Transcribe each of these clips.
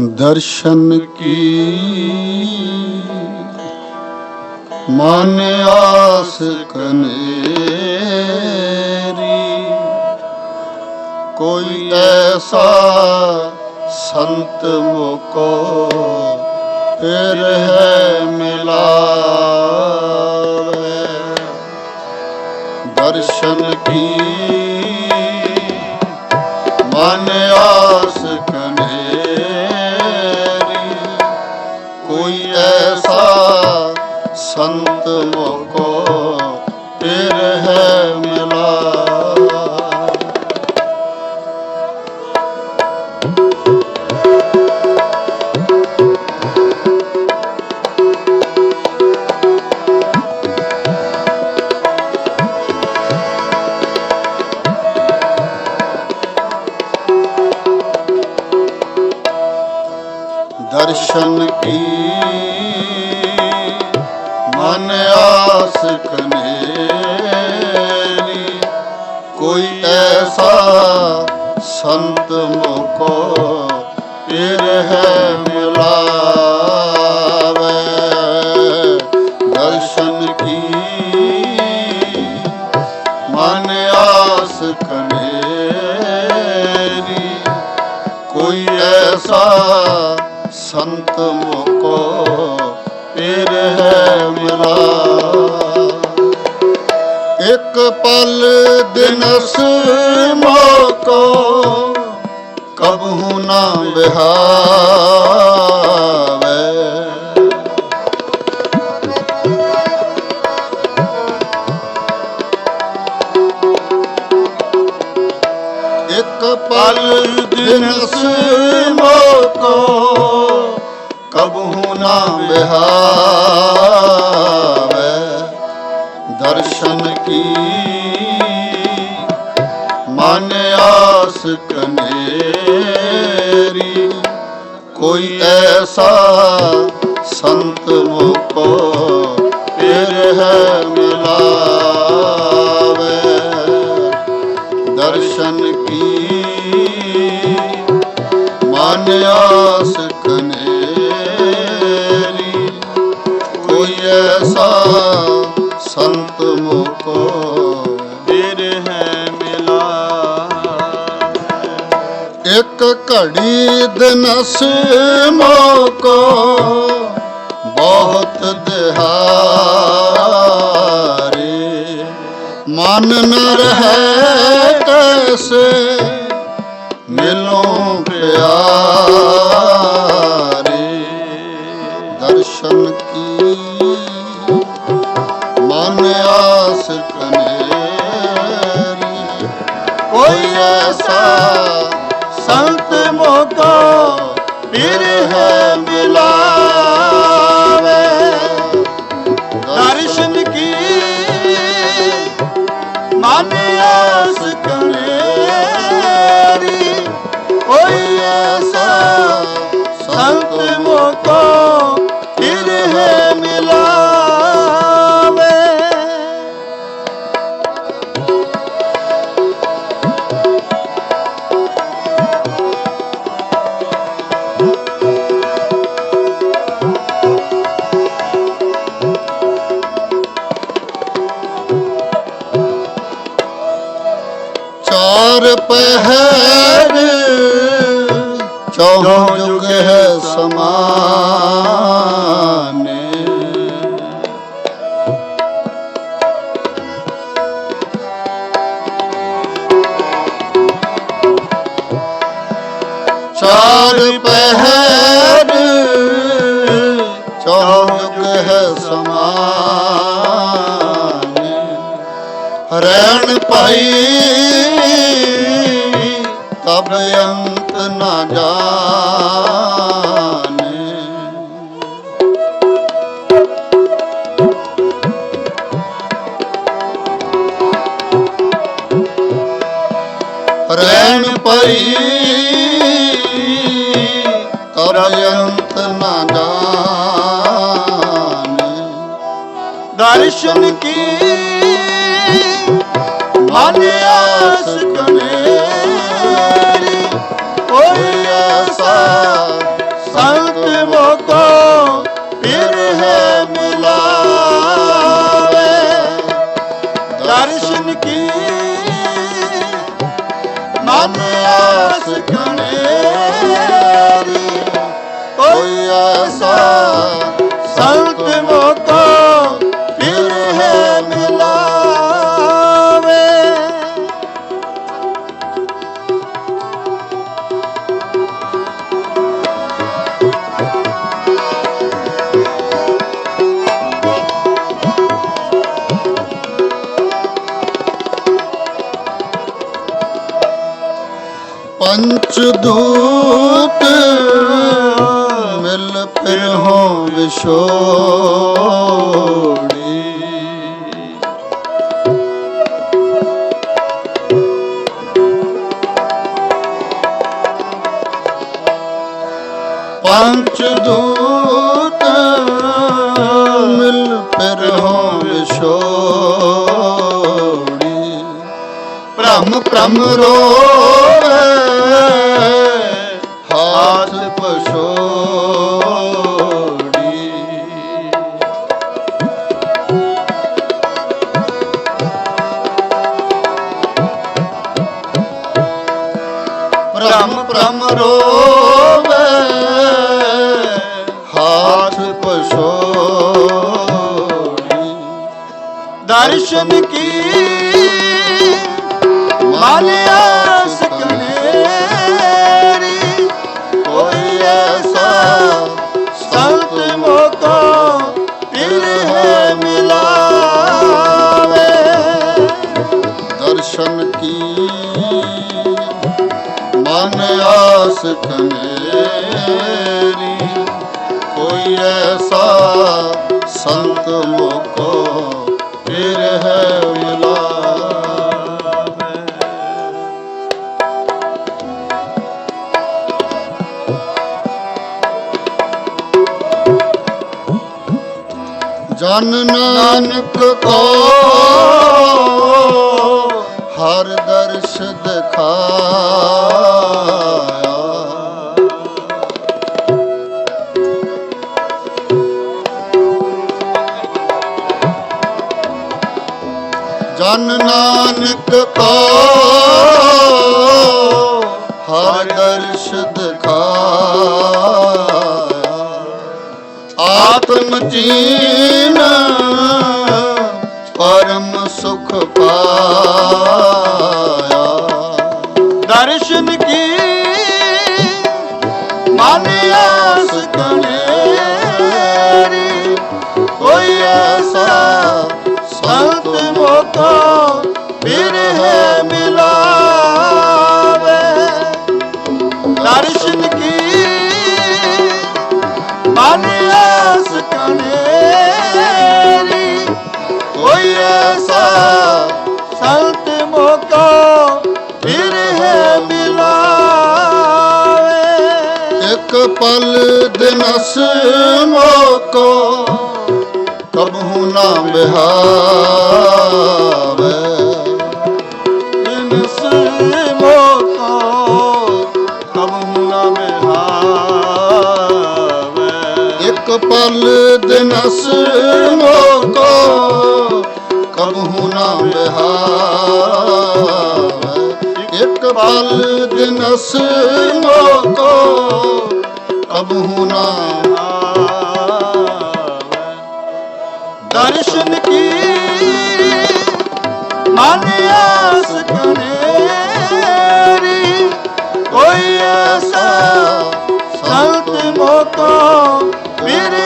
ਦਰਸ਼ਨ ਕੀ? ਮਨ ਆਸ ਕਨੇਰੀ ਕੋਈ ਐਸਾ ਸੰਤ ਮੁਕੋ ਫਿਰ ਹੈ ਮਿਲਾਵੇ। ਦਰਸ਼ਨ ਕੀ? ਦਰਸ਼ਨ ਕੀ? ਮਨ ਆਸ ਕਨੇਰੀ ਐਸਾ ਸੰਤ ਮੁਕੋ ਫਿਰ ਹੈ ਇੱਕ ਪਲ ਦਿਨਸ ਮੋਕੋ ਕਬਹੂ ਨਾ ਬਿਹਾਵੇ ਇੱਕ ਪਲ ਦਿਨਸ ਮੋਕੋ ਕਬਹੂ ਨਾ ਬਿਹਾਵੇ ਦਰਸ਼ਨ ਕੀ ਮਨ ਆਸ ਕਨੇਰੀ ਕੋਈ ਐਸਾ ਘੜੀ ਦਿਨਸ ਮੋਕੋ ਬਹੁਤ ਦਿਹਾਰੇ ਮਨ ਨ ਰਹੇ ਕੈਸੇ, ਮਿਲੋ ਪਿਆਰੇ। ਦਰਸ਼ਨ ਕੀ ਮਨ ਆਸ ਕਨੇਰੀ। ਕੋਈ ਐਸਾ ਚੌਹ ਜੁਗ ਹੈ ਸਮਾਨੇ। ਚਾਰ ਪਹਿਰ ਚੌਹ ਜੁਗ ਹੈ ਸਮਾਨੇ। ਰਹਿਣ ਭਾਈ ਤਬ ਅੰਤ ਨਾ ਜਾਣੇ ਰਹਿਣ ਭਾਈ ਅੰਤ ਨਾ ਜਾਣੇ। ਦਰਸ਼ਨ ਕੀ ਮਨ ਕੋਈ ਸੰਤ ਮੋਕੋ ਫਿਰ ਹੈ ਮਿਲਾਵੇ। ਪੰਚ ਦੂਤ ਛੋੜੀ। ਪੰਚ ਦੂਤ ਮਿਲ ਫਿਰ ਹੋ ਵਿਛੋੜੀ ਭ੍ਰਮ ਭ੍ਰਮ ਰੋਵੇ ਦਰਸ਼ਨ ਕੀ? ਮਾਲਿਆ ਸਕਨੇਰੀ ਕੋਈ ਐਸਾ ਸੰਤ ਮੋਕੋ ਫਿਰ ਹੈ ਮਿਲਾਵੇ। ਦਰਸ਼ਨ ਕੀ? ਮਨ ਆਸ ਕਨੇਰੀ ਕੋਈ ਐਸਾ ਸੰਤ ਮੋਕੋ ਜਨ ਨਾਨਕ ਕੋ ਹਰ ਦਰਸ਼ ਦਿਖਾਇਆ। ਜਨ ਨਾਨਕ ਕੋ ਹਰ ਦਰਸ਼ ਦਿਖਾਇਆ ਆਤਮ ਜੀਨ ਪਰਮ ਸੁਖ ਪਾਇਆ। ਦਰਸ਼ਨ ਕੀ ਮਾਲਿਆ ਸਕਨੇਰੀ ਕੋਈ ਐਸਾ ਸੰਤ ਮੋਕੋ ਪਲ ਦਿਨਸ ਮੋਕੋ ਕਬਹੂ ਨਾ ਬਿਹਾਵੇ। ਇਨਸ ਮੋਕੋ ਕਬਹੁ ਨਾ ਬਿਹਾਵੇ। ਇੱਕ ਪਲ ਦਿਨਸ ਮੋਕੋ ਕਬਹੂ ਨਾ ਬਿਹਾਵੇ। ਇੱਕ ਪਲ ਦਿਨਸ ਮੋਕੋ ਕਬਹੂ ਨਾ ਦਰਸ਼ਨ ਕੀ ਮਨ ਆਸ ਕਨੇਰੀ ਕੋਈ ਐਸਾ ਸੰਤ ਮੋਕੋ ਫਿਰ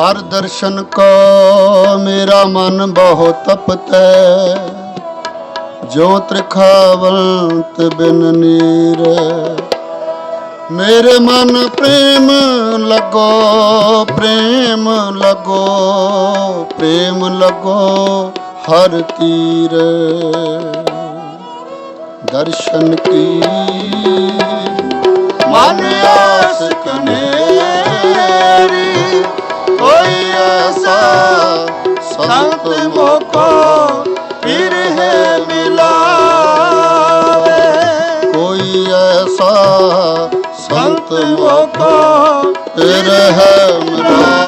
ਹਰ ਦਰਸ਼ਨ ਕੋ ਮੇਰਾ ਮਨ ਬਹੁ ਤਪਤੈ। ਜੋ ਤ੍ਰਿਖਾਵੰਤ ਬਿਨ ਨੀਰ। ਮੇਰੇ ਮਨ ਪ੍ਰੇਮ ਲਗੋ ਪ੍ਰੇਮ ਲਗੋ ਪ੍ਰੇਮ ਲਗੋ ਹਰ ਤੀਰ। ਦਰਸ਼ਨ ਕੀ ਮਨ ਆਸ ਕਨੇਰੀ, ਕੋਈ ਐਸਾ ਫਿਰ ਹੈ ਮਿਲਾਵੇ। ਕੋਈ ਐਸਾ ਸੰਤ ਮੋਖਾ ਤੇਰੇ ਹੈ ਮਰਾ